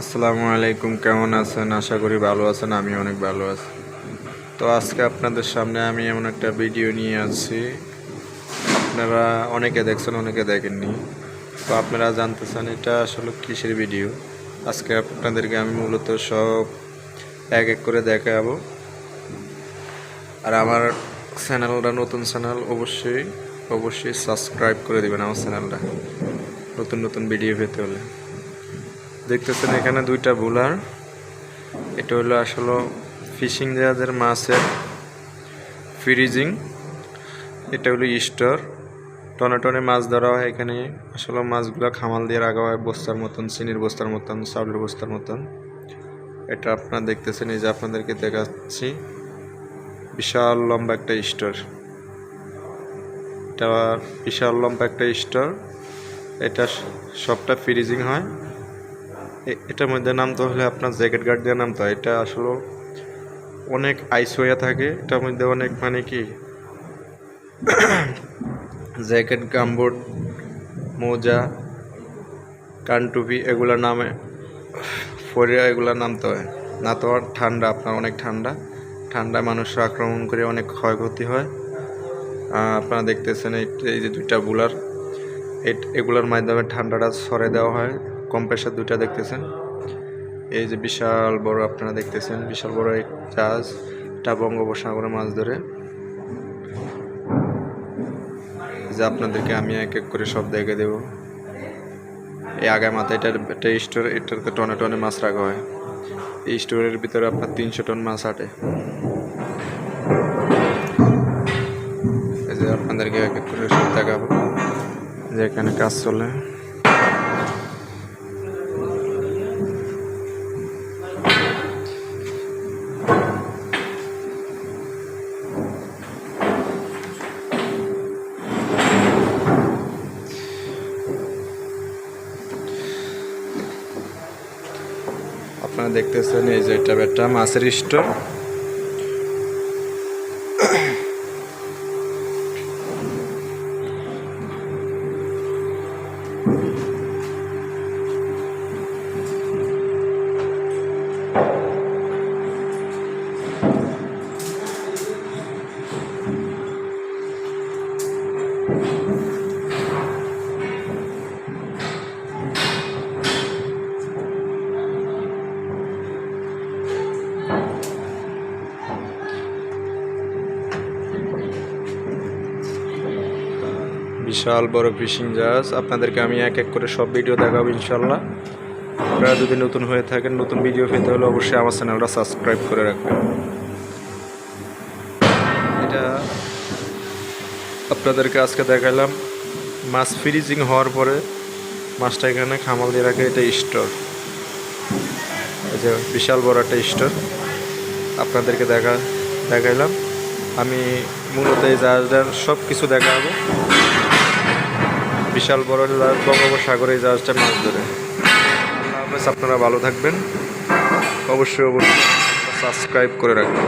আসসালামু আলাইকুম, কেমন আছেন? আশা করি ভালো আছেন, আমি অনেক ভালো আছি। তো আজকে আপনাদের সামনে আমি এমন একটা ভিডিও নিয়ে আসছি আপনারা অনেকে দেখছেন, অনেকে দেখেননি। তো আপনারা জানতে চান, এটা আসলে কিসের ভিডিও? আজকে আপনাদেরকে আমি মূলত সব এক এক করে দেখাবো। আর আমার চ্যানেলটা নতুন চ্যানেল, অবশ্যই অবশ্যই সাবস্ক্রাইব করে দেবেন আমার চ্যানেলটা। নতুন নতুন ভিডিও পেতে হলে। দেখতেছেন এখানে দুইটা বুলার। এটা হলো আসলে ফিশিং জাহাজের মাছের ফ্রিজিং। এটা হলো স্টোর টনে টনে মাছ ধরা হয় এখানে। আসলে মাছগুলো খামাল দিয়ে রাখা হয় বস্তার মতন, চিনির বস্তার মতন, চাউলের বস্তার মতন। এটা আপনারা দেখতেছেন, এই যে আপনাদেরকে দেখাচ্ছি। বিশাল লম্বা একটা স্টোর এটা বিশাল লম্বা একটা স্টোর এটা সবটা ফ্রিজিং হয়। এটার মধ্যে নামতে হলে আপনার জ্যাকেট গার্ড দিয়ে নামতে হয় এটা আসলে অনেক আইস হয়ে থাকে, এটার মধ্যে অনেক মানে কি, জ্যাকেট গামবোর্ড মোজা, কানটুপি এগুলোর নামে পরে এগুলো নামতে হয়। না তো আর ঠান্ডা, আপনার অনেক ঠান্ডা ঠান্ডায় মানুষের আক্রমণ করে অনেক ক্ষয়ক্ষতি হয়। আপনারা দেখতেছেন এই যে দুইটা বুলার এগুলোর মাধ্যমে ঠান্ডাটা সরে দেওয়া হয়। কম্প্রেসার দুইটা দেখতেছেন। এই যে বিশাল বড় আপনারা দেখতেছেন, বিশাল বড় এক জাহাজ, এটা বঙ্গোপসাগরে মাছ ধরে। যে আপনাদেরকে আমি এক এক করে সব দেখে দেব। এই আগায় মাথায় এটার একটা স্টোর, এটাতে টনে টনে মাছ রাখা হয়। এই স্টোরের ভিতরে আপনার তিনশো টন মাছ আটে। এই যে আপনাদেরকে এক এক করে সব দেখাবো যে এখানে কাজ চলে। আপনারা দেখতেছেন এই যে এটা একটা মাছের স্টোর। বিশাল বড় ফিশিং জাহাজ। আপনাদেরকে আমি এক এক করে সব ভিডিও দেখাবো ইনশাল্লাহ আপনারা যদি নতুন হয়ে থাকেন, নতুন ভিডিও পেতে হলে অবশ্যই আমার চ্যানেলটা সাবস্ক্রাইব করে রাখবেন। এটা আপনাদেরকে আজকে দেখালাম। মাছ ফ্রিজিং হওয়ার পরে মাছটা এখানে খামাল দিয়ে রাখে, এটা স্টোর। এই যে বিশাল বড় একটা স্টোর। আপনাদেরকে দেখা, দেখাইলাম। আমি মূলত এই জাহাজটার সব কিছু দেখাবো। বিশাল বড় বঙ্গোপসাগরে এই জাহাজটা মাছ ধরে। আপনারা ভালো থাকবেন। অবশ্যই অবশ্যই সাবস্ক্রাইব করে রাখবেন।